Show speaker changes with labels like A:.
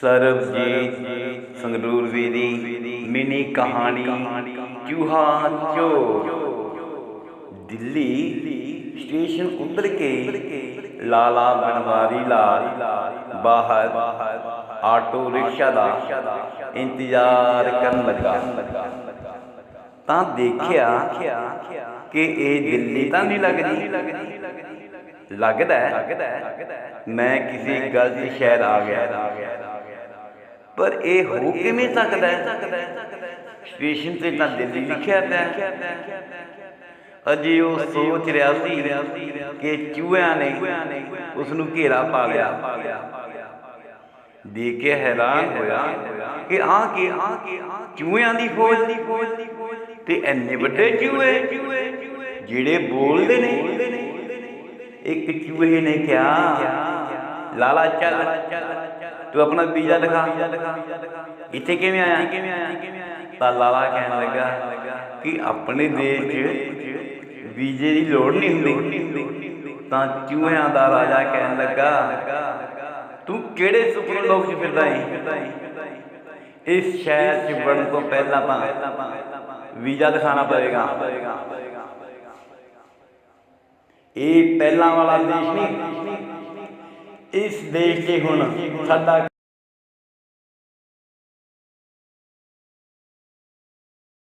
A: ਸਰਬਜੀਤ ਸੰਗਰੂਰ ਦੀ mini ਕਹਾਣੀ ਚੂਹਾ ਚੋਰ। ਦਿੱਲੀ ਸਟੇਸ਼ਨ ਉਤਰ ਕੇ ਲਾਲਾ ਬਨਵਾਰੀ ਲਾਲ ਬਾਹਰ ਆਟੋ ਰਿਕਸ਼ਾ ਦਾ ਇੰਤਜ਼ਾਰ ਕਰਨ ਲੱਗਾ। ਤਾਂ ਦੇਖਿਆ ਕਿ ਇਹ ਦਿੱਲੀ ਤਾਂ ਨਹੀਂ ਲੱਗਦੀ। ਲੱਗਦਾ ਹੈ ਮੈਂ ਕਿਸੇ ਗਲਤ ਸ਼ਹਿਰ ਆ ਗਿਆ। ਪਰ ਇਹ ਹੋ ਕਿਵੇਂ ਸਕਦਾ ਹੈ? ਸਟੇਸ਼ਨ ਤੇ ਤਾਂ ਦਿੱਲੀ ਲਿਖਿਆ ਪਿਆ। ਅਜੇ ਉਹ ਸੋਚ ਰਿਹਾ ਸੀ ਕਿ ਚੂਹਿਆਂ ਨੇ ਉਸ ਨੂੰ ਘੇਰਾ ਪਾ ਲਿਆ। ਦੇਖ ਕੇ ਹੈਰਾਨ ਹੋਇਆ ਕਿ ਆ ਕੀ ਆ ਕੀ ਚੂਹਿਆਂ ਦੀ ਫੌਜ ਦੀ ਫੌਜ ਦੀ ਤੇ ਐਨੇ ਵੱਡੇ ਚੂਹੇ ਜਿਹੜੇ ਬੋਲਦੇ ਨੇ। ਇੱਕ ਚੂਹੇ ਨੇ ਕਿਹਾ ਲਾਲਾ ਚੱਲ। ਤੂੰ ਆਪਣਾ ਵੀਜ਼ਾ ਦਿਖਾ। ਇੱਥੇ ਕਿਵੇਂ ਆਇਆ? ਤਾਂ ਲਾਲਾ ਕਹਿਣ ਲੱਗਾ ਕਿ ਆਪਣੇ ਦੇਸ਼ 'ਚ ਵੀਜ਼ੇ ਦੀ ਲੋੜ ਨਹੀਂ ਹੁੰਦੀ। ਤਾਂ ਚੂਹਿਆਂ ਦਾ ਰਾਜਾ ਕਹਿਣ ਲੱਗਾ, ਤੂੰ ਕਿਹੜੇ ਸੁਪਨੇ ਲੋਕ 'ਚ ਫਿਰਦਾ ਹੈ ਇਸ ਸ਼ਹਿਰ 'ਚ ਵੜਨ ਤੋਂ ਪਹਿਲਾਂ ਤਾਂ ਵੀਜ਼ਾ ਦਿਖਾਣਾ ਪਵੇਗਾ। ਇਹ ਪਹਿਲਾਂ ਵਾਲਾ ਦੇਸ਼ ਨਹੀਂ। ਇਸ ਦੇਸ਼ 'ਚ ਹੁਣ ਸਾਡਾ